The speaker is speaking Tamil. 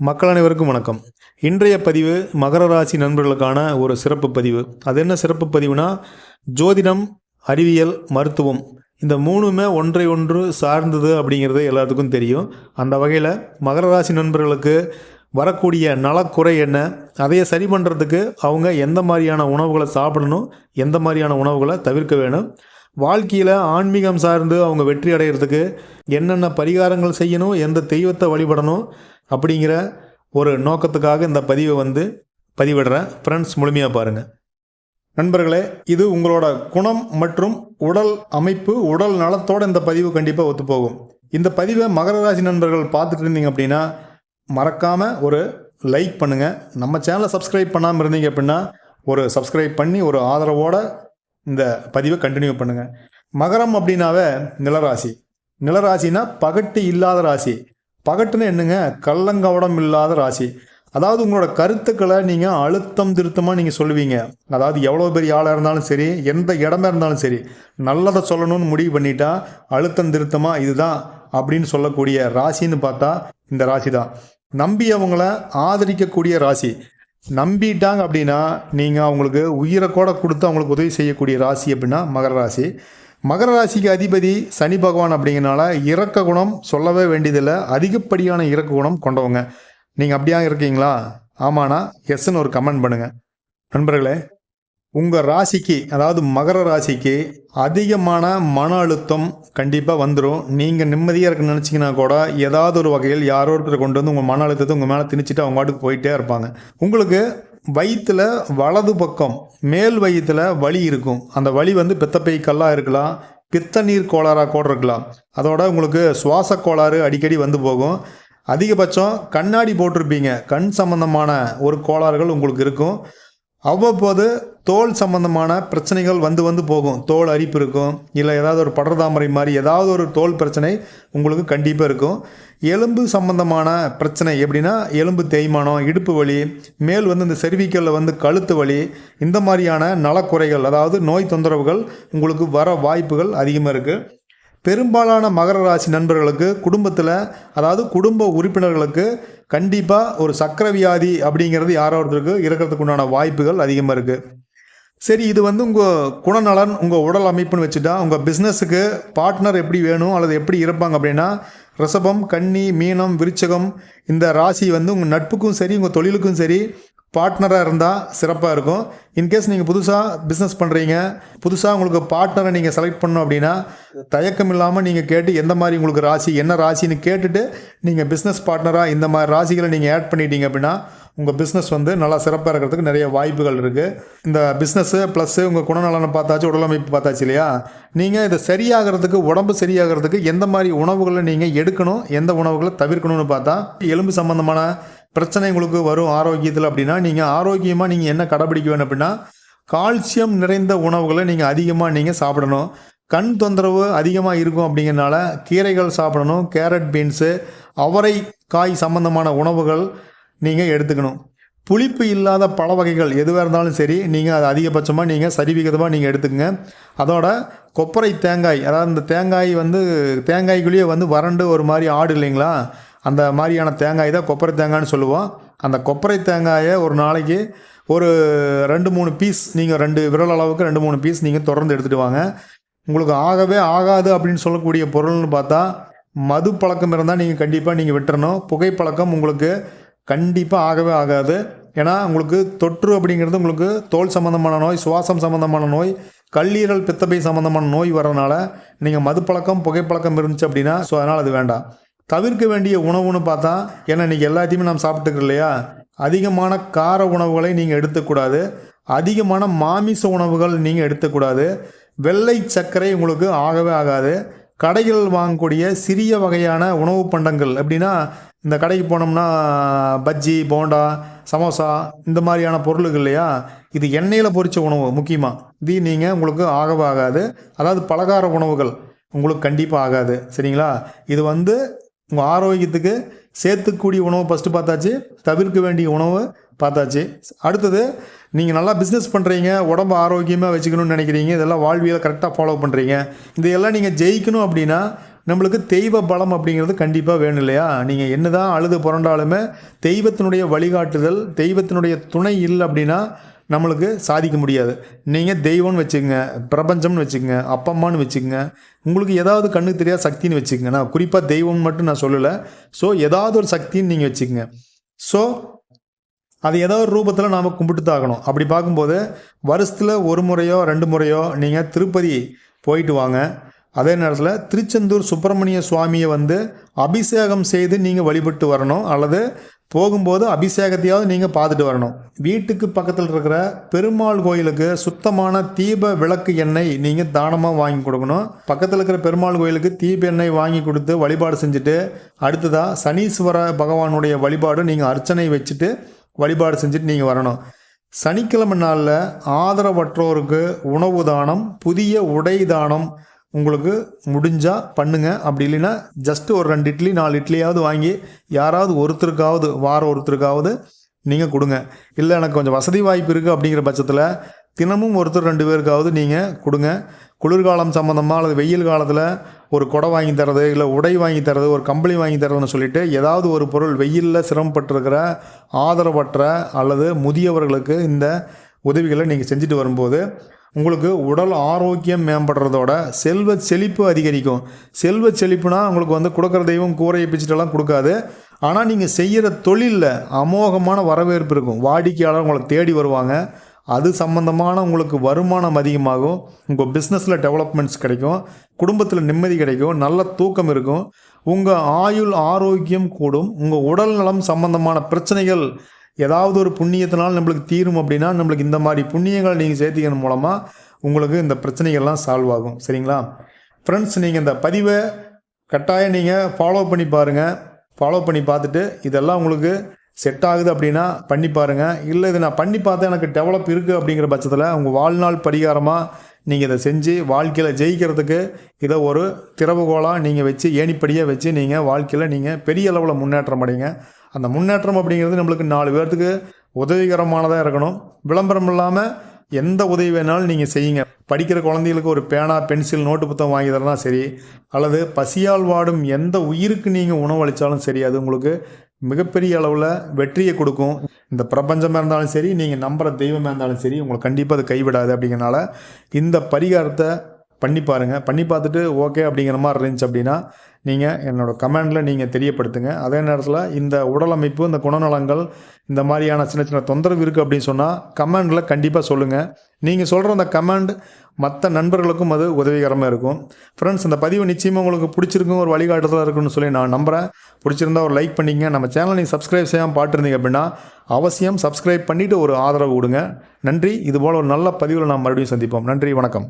மக்கள் அனைவருக்கும் வணக்கம். இன்றைய பதிவு மகர ராசி நண்பர்களுக்கான ஒரு சிறப்பு பதிவு. அது என்ன சிறப்பு பதிவுனா ஜோதிடம் அறிவியல் மருத்துவம். இந்த மூணுமே ஒன்றை ஒன்று சார்ந்தது அப்படிங்கிறது எல்லாத்துக்கும் தெரியும். அந்த வகையில் மகர ராசி நண்பர்களுக்கு வரக்கூடிய நலக்குறை என்ன? அதையே சரி பண்ணுறதுக்கு அவங்க எந்த மாதிரியான உணவுகளை சாப்பிடணும்? எந்த மாதிரியான உணவுகளை தவிர்க்க வேணும்? வாழ்க்கையில் ஆன்மீகம் சார்ந்து அவங்க வெற்றி அடைகிறதுக்கு என்னென்ன பரிகாரங்கள் செய்யணும்? எந்த தெய்வத்தை வழிபடணும்? அப்படிங்கிற ஒரு நோக்கத்துக்காக இந்த பதிவை வந்து பதிவிடுறேன் ஃப்ரெண்ட்ஸ் முழுமையாக பாருங்கள் நண்பர்களே இது உங்களோட குணம் மற்றும் உடல் அமைப்பு உடல் நலத்தோட இந்த பதிவு கண்டிப்பாக ஒத்துப்போகும். இந்த பதிவை மகர ராசி நண்பர்கள் பார்த்துட்டு இருந்தீங்க அப்படின்னா மறக்காமல் ஒரு லைக் பண்ணுங்கள் நம்ம சேனலை சப்ஸ்கிரைப் பண்ணாமல் இருந்தீங்க அப்படின்னா ஒரு சப்ஸ்கிரைப் பண்ணி ஒரு ஆதரவோடு இந்த பதிவை கண்டினியூ பண்ணுங்கள் மகரம் அப்படின்னாவே நிலராசி. நிலராசினா பகட்டு இல்லாத ராசி. பகட்டுன்னு என்னங்க கள்ளங்கவடம் இல்லாத ராசி. அதாவது உங்களோட கருத்துக்களை நீங்கள் அழுத்தம் திருத்தமாக நீங்கள் சொல்லுவீங்க. அதாவது எவ்வளோ பெரிய ஆளாக இருந்தாலும் சரி எந்த இடமா இருந்தாலும் சரி நல்லதை சொல்லணும்னு முடிவு பண்ணிட்டா அழுத்தம் திருத்தமாக இதுதான் அப்படின்னு சொல்லக்கூடிய ராசின்னு பார்த்தா இந்த ராசி தான். நம்பி அவங்கள ஆதரிக்கக்கூடிய ராசி. நம்பிட்டாங்க அப்படின்னா நீங்கள் அவங்களுக்கு உயிரை கூட கொடுத்து அவங்களுக்கு உதவி செய்யக்கூடிய ராசி அப்படின்னா மகர ராசி. மகர ராசிக்கு அதிபதி சனி பகவான் அப்படிங்கிறனால இறக்க குணம் சொல்லவே வேண்டியதில்லை. அதிகப்படியான இறக்க குணம் கொண்டவங்க. நீங்கள் அப்படியா இருக்கீங்களா? ஆமாண்ணா. எஸ்ன்னு ஒரு கமெண்ட் பண்ணுங்கள் நண்பர்களே உங்கள் ராசிக்கு அதாவது மகர ராசிக்கு அதிகமான மன அழுத்தம் கண்டிப்பாக வந்துடும் நீங்கள் நிம்மதியாக இருக்குன்னு நினச்சிங்கன்னா கூட ஏதாவது ஒரு வகையில் யாரோ ஒருத்தர் கொண்டு வந்து உங்கள் மன அழுத்தத்தை உங்கள் மேலே திணிச்சிட்டு அவங்க பாட்டுக்கு போயிட்டே இருப்பாங்க. உங்களுக்கு வயிற்றில் வலது பக்கம் மேல் வயிற்றில் வலி இருக்கும். அந்த வலி வந்து பித்தப்பை கல்லாக இருக்கலாம் பித்த நீர் கோளாறாக கூட இருக்கலாம். அதோட உங்களுக்கு சுவாச கோளாறு அடிக்கடி வந்து போகும். அதிகபட்சம் கண்ணாடி போட்டிருப்பீங்க. கண் சம்பந்தமான ஒரு கோளாறுகள் உங்களுக்கு இருக்கும். அவ்வப்போது தோல் சம்பந்தமான பிரச்சனைகள் வந்து வந்து போகும். தோல் அரிப்பு இருக்கும். இல்லை ஏதாவது ஒரு படர்தாமரை மாதிரி ஏதாவது ஒரு தோல் பிரச்சனை உங்களுக்கு கண்டிப்பாக இருக்கும். எலும்பு சம்பந்தமான பிரச்சனை எப்படின்னா எலும்பு தேய்மானம் இடுப்பு வலி மேல் வந்து இந்த செர்விக்கலில் வந்து கழுத்து வலி இந்த மாதிரியான நலக்குறைகள் அதாவது நோய் தொந்தரவுகள் உங்களுக்கு வர வாய்ப்புகள் அதிகமாக இருக்குது பெரும்பாலான மகர ராசி நண்பர்களுக்கு குடும்பத்தில் அதாவது குடும்ப உறுப்பினர்களுக்கு கண்டிப்பாக ஒரு சக்கர வியாதி அப்படிங்கிறது யாரோ ஒருத்தருக்கு இருக்கிறதுக்கு உண்டான வாய்ப்புகள் அதிகமாக இருக்குது சரி இது வந்து உங்கள் குணநலன் உங்கள் உடல் அமைப்புன்னு வச்சுட்டா உங்கள் பிஸ்னஸுக்கு பார்ட்னர் எப்படி வேணும் அல்லது எப்படி இருப்பாங்க அப்படின்னா ரிஷபம் கன்னி மீனம் விருச்சகம் இந்த ராசி வந்து உங்கள் நட்புக்கும் சரி உங்கள் தொழிலுக்கும் சரி பார்ட்னராக இருந்தால் சிறப்பாக இருக்கும். இன்கேஸ் நீங்கள் புதுசாக பிஸ்னஸ் பண்ணுறீங்க புதுசாக உங்களுக்கு பார்ட்னரை நீங்கள் செலக்ட் பண்ணணும் அப்படின்னா தயக்கம் இல்லாமல் நீங்கள் கேட்டு எந்த மாதிரி உங்களுக்கு ராசி என்ன ராசின்னு கேட்டுட்டு நீங்கள் பிஸ்னஸ் பார்ட்னராக இந்த மாதிரி ராசிகளை நீங்கள் ஆட் பண்ணிட்டீங்க அப்படின்னா உங்கள் பிஸ்னஸ் வந்து நல்லா சிறப்பாக இருக்கிறதுக்கு நிறைய வாய்ப்புகள் இருக்குது இந்த பிஸ்னஸ்ஸு ப்ளஸ்ஸு உங்கள் குணநலனை பார்த்தாச்சு உடலமைப்பு பார்த்தாச்சு இல்லையா? நீங்கள் இதை சரியாகிறதுக்கு உடம்பு சரியாகிறதுக்கு எந்த மாதிரி உணவுகளை நீங்கள் எடுக்கணும் எந்த உணவுகளை தவிர்க்கணும்னு பார்த்தா எலும்பு சம்மந்தமான பிரச்சனை உங்களுக்கு வரும் ஆரோக்கியத்தில் அப்படின்னா நீங்கள் ஆரோக்கியமாக நீங்கள் என்ன கடைபிடிக்க வேணும் அப்படின்னா கால்சியம் நிறைந்த உணவுகளை நீங்கள் அதிகமாக நீங்கள் சாப்பிடணும். கண் தொந்தரவு அதிகமாக இருக்கும் அப்படிங்கிறனால கீரைகள் சாப்பிடணும் கேரட் பீன்ஸு அவரை காய் சம்பந்தமான உணவுகள் நீங்கள் எடுத்துக்கணும். புளிப்பு இல்லாத பழ வகைகள் எதுவாக இருந்தாலும் சரி நீங்கள் அது அதிகபட்சமாக நீங்கள் சரிவிகிதமாக நீங்கள் எடுத்துக்கங்க. அதோட கொப்பரை தேங்காய் அதாவது இந்த தேங்காய் வந்து தேங்காய்க்குள்ளேயே வந்து வறண்டு ஒரு மாதிரி ஆடு இல்லைங்களா அந்த மாதிரியான தேங்காய் தான் கொப்பரை தேங்காய்னு சொல்லுவோம். அந்த கொப்பரை தேங்காயை ஒரு நாளைக்கு ஒரு ரெண்டு மூணு பீஸ் நீங்கள் ரெண்டு விரல் அளவுக்கு ரெண்டு மூணு பீஸ் நீங்கள் தொடர்ந்து எடுத்துகிட்டு வாங்க. உங்களுக்கு ஆகவே ஆகாது அப்படின்னு சொல்லக்கூடிய பொருள்னு பார்த்தா மது பழக்கம் இருந்தால் நீங்கள் கண்டிப்பாக நீங்கள் விட்டுறணும். புகைப்பழக்கம் உங்களுக்கு கண்டிப்பாக ஆகவே ஆகாது. ஏன்னா உங்களுக்கு தொற்று அப்படிங்கிறது உங்களுக்கு தோல் சம்மந்தமான நோய் சுவாசம் சம்மந்தமான நோய் கல்லீரல் பித்தப்பை சம்மந்தமான நோய் வரனால நீங்கள் மது பழக்கம் புகைப்பழக்கம் இருந்துச்சு அப்படின்னா ஸோ அதனால் அது வேண்டாம். தவிர்க்க வேண்டிய உணவுன்னு பார்த்தா ஏன்னா இன்றைக்கி எல்லாத்தையுமே நாம் சாப்பிட்டுக்கிறோம் இல்லையா? அதிகமான கார உணவுகளை நீங்கள் எடுத்துக்கூடாது. அதிகமான மாமிச உணவுகள் நீங்கள் எடுத்துக்கூடாது. வெள்ளை சர்க்கரை உங்களுக்கு ஆகவே ஆகாது. கடைகள் வாங்கக்கூடிய சிறிய வகையான உணவு பண்டங்கள். எப்படின்னா இந்த கடைக்கு போனோம்னா பஜ்ஜி போண்டா சமோசா இந்த மாதிரியான பொருளுகள் இல்லையா? இது எண்ணெயில் பொரித்த உணவு முக்கியமாக இது நீங்கள் உங்களுக்கு ஆகவே ஆகாது. அதாவது பலகார உணவுகள் உங்களுக்கு கண்டிப்பாக ஆகாது. சரிங்களா? இது வந்து உங்கள் ஆரோக்கியத்துக்கு சேர்த்துக்கூடிய உணவு ஃபஸ்ட்டு பார்த்தாச்சு தவிர்க்க வேண்டிய உணவு பார்த்தாச்சு. அடுத்தது நீங்கள் நல்லா பிஸ்னஸ் பண்ணுறீங்க உடம்பு ஆரோக்கியமாக வச்சுக்கணும்னு நினைக்கிறீங்க இதெல்லாம் வாழ்வியலை கரெக்டாக ஃபாலோ பண்ணுறீங்க இதையெல்லாம் நீங்கள் ஜெயிக்கணும் அப்படின்னா நம்மளுக்கு தெய்வ பலம் அப்படிங்கிறது கண்டிப்பாக வேணும் இல்லையா? நீங்கள் என்ன தான் அழுது புரண்டாலுமே தெய்வத்தினுடைய வழிகாட்டுதல் தெய்வத்தினுடைய துணை இல்லை அப்படின்னா நம்மளுக்கு சாதிக்க முடியாது. நீங்கள் தெய்வம்னு வச்சுக்கோங்க பிரபஞ்சம்னு வச்சுக்கோங்க அப்பம்மான்னு வச்சுக்கோங்க உங்களுக்கு ஏதாவது கண்ணுக்கு தெரியாத சக்தின்னு வச்சுக்கோங்க. நான் குறிப்பாக தெய்வம்னு மட்டும் நான் சொல்லலை. ஸோ ஏதாவது ஒரு சக்தின்னு நீங்கள் வச்சுக்கோங்க. ஸோ அது ஏதோ ஒரு ரூபத்தில் நாம் கும்பிட்டு தாக்கணும் அப்படி பார்க்கும்போது வருஷத்தில் ஒரு முறையோ ரெண்டு முறையோ நீங்கள் திருப்பதி போயிட்டு வாங்க. அதே நேரத்தில் திருச்செந்தூர் சுப்பிரமணிய சுவாமியை வந்து அபிஷேகம் செய்து நீங்கள் வழிபட்டு வரணும். அல்லது போகும்போது அபிஷேகத்தையாவது நீங்கள் பார்த்துட்டு வரணும். வீட்டுக்கு பக்கத்தில் இருக்கிற பெருமாள் கோயிலுக்கு சுத்தமான தீப விளக்கு எண்ணெய் நீங்கள் தானமாக வாங்கி கொடுக்கணும். பக்கத்தில் இருக்கிற பெருமாள் கோயிலுக்கு தீப எண்ணெய் வாங்கி கொடுத்து வழிபாடு செஞ்சுட்டு அடுத்ததாக சனீஸ்வர பகவானுடைய வழிபாடு நீங்கள் அர்ச்சனை வச்சுட்டு வழிபாடு செஞ்சுட்டு நீங்கள் வரணும். சனிக்கிழமை நாளில் ஆதரவற்றோருக்கு உணவு தானம் புதிய உடை தானம் உங்களுக்கு முடிஞ்சால் பண்ணுங்கள் அப்படி இல்லைன்னா ஜஸ்ட்டு ஒரு ரெண்டு இட்லி நாலு இட்லியாவது வாங்கி யாராவது ஒருத்தருக்காவது வாரம் ஒருத்தருக்காவது நீங்கள் கொடுங்க. இல்லை எனக்கு கொஞ்சம் வசதி வாய்ப்பு இருக்குது அப்படிங்கிற பட்சத்தில் தினமும் ஒருத்தர் ரெண்டு பேருக்காவது நீங்கள் கொடுங்க. குளிர்காலம் சம்மந்தமாக அல்லது வெயில் காலத்தில் ஒரு குடை வாங்கி தரது இல்லை உடை வாங்கி தரது ஒரு கம்பளி வாங்கி தரதுன்னு சொல்லிட்டு ஏதாவது ஒரு பொருள் வெயிலில் சிரமப்பட்டிருக்கிற ஆதரவற்ற அல்லது முதியவர்களுக்கு இந்த உதவிகளை நீங்கள் செஞ்சுட்டு வரும்போது உங்களுக்கு உடல் ஆரோக்கியம் மேம்படுறதோட செல்வ செழிப்பு அதிகரிக்கும். செல்வ செழிப்புனா உங்களுக்கு வந்து கொடுக்குற தெய்வம் கூரையை பிச்சுட்டெல்லாம் கொடுக்காது. ஆனால் நீங்கள் செய்கிற தொழிலில் அமோகமான வரவேற்பு இருக்கும். வாடிக்கையாளர் உங்களை தேடி வருவாங்க. அது சம்பந்தமான உங்களுக்கு வருமானம் அதிகமாகும். உங்கள் பிஸ்னஸில் டெவலப்மெண்ட்ஸ் கிடைக்கும். குடும்பத்தில் நிம்மதி கிடைக்கும். நல்ல தூக்கம் இருக்கும். உங்கள் ஆயுள் ஆரோக்கியம் கூடும். உங்கள் உடல் நலம் சம்பந்தமான பிரச்சனைகள் ஏதாவது ஒரு புண்ணியத்தினால் நம்மளுக்கு தீரும் அப்படின்னா நம்மளுக்கு இந்த மாதிரி புண்ணியங்களை நீங்கள் சேர்த்திக்கிறது மூலமாக உங்களுக்கு இந்த பிரச்சனைகள்லாம் சால்வ் ஆகும். சரிங்களா? ஃப்ரெண்ட்ஸ் நீங்கள் இந்த பதிவை கட்டாயம் நீங்கள் ஃபாலோ பண்ணி பாருங்கள் ஃபாலோ பண்ணி பார்த்துட்டு இதெல்லாம் உங்களுக்கு செட் ஆகுது அப்படின்னா பண்ணி பாருங்கள் இல்லை இது நான் பண்ணி பார்த்தா எனக்கு டெவலப் இருக்குது அப்படிங்கிற பட்சத்தில் உங்கள் வாழ்நாள் பரிகாரமாக நீங்கள் இதை செஞ்சு வாழ்க்கையில் ஜெயிக்கிறதுக்கு இதை ஒரு திறவுகோலாக நீங்கள் வச்சு ஏணிப்படியாக வச்சு நீங்கள் வாழ்க்கையில் நீங்கள் பெரிய அளவில் முன்னேற்றம் அடைங்க. அந்த முன்னேற்றம் அப்படிங்கிறது நம்மளுக்கு நாலு பேர்த்துக்கு உதவிகரமானதாக இருக்கணும். விளம்பரம் இல்லாமல் எந்த உதவி வேணாலும் நீங்கள் செய்யுங்க. படிக்கிற குழந்தைகளுக்கு ஒரு பேனா பென்சில் நோட்டு புத்தகம் வாங்கி தரலாம் சரி அல்லது பசியால் வாடும் எந்த உயிருக்கு நீங்கள் உணவளித்தாலும் சரி அது உங்களுக்கு மிகப்பெரிய அளவில் வெற்றியை கொடுக்கும். இந்த பிரபஞ்சமாக இருந்தாலும் சரி நீங்கள் நம்புகிற தெய்வமாக இருந்தாலும் சரி உங்களை கண்டிப்பாக அது கைவிடாது அப்படிங்கிறனால இந்த பரிகாரத்தை பண்ணி பாருங்கள் பண்ணி பார்த்துட்டு ஓகே அப்படிங்கிற மாதிரி இருந்துச்சு அப்படின்னா நீங்கள் என்னோட கமெண்டில் நீங்கள் தெரியப்படுத்துங்க. அதே நேரத்தில் இந்த உடல் அமைப்பு இந்த குணநலங்கள் இந்த மாதிரியான சின்ன சின்ன தொந்தரவு இருக்குது அப்படின்னு சொன்னால் கமெண்டில் கண்டிப்பாக சொல்லுங்கள் நீங்கள் சொல்கிற அந்த கமெண்ட் மற்ற நண்பர்களுக்கும் அது உதவிகரமாக இருக்கும். ஃப்ரெண்ட்ஸ் இந்த பதிவு நிச்சயமாக உங்களுக்கு பிடிச்சிருக்கும் ஒரு வழிகாட்டுதலாக இருக்குன்னு சொல்லி நான் நம்புகிறேன் பிடிச்சிருந்தா ஒரு லைக் பண்ணிங்க நம்ம சேனலை நீங்கள் சப்ஸ்கிரைப் செய்யாமல் பார்த்துருந்தீங்க அப்படின்னா அவசியம் சப்ஸ்கிரைப் பண்ணிவிட்டு ஒரு ஆதரவு கொடுங்க. நன்றி. இதுபோல் ஒரு நல்ல பதிவில் நாம் மறுபடியும் சந்திப்போம். நன்றி. வணக்கம்.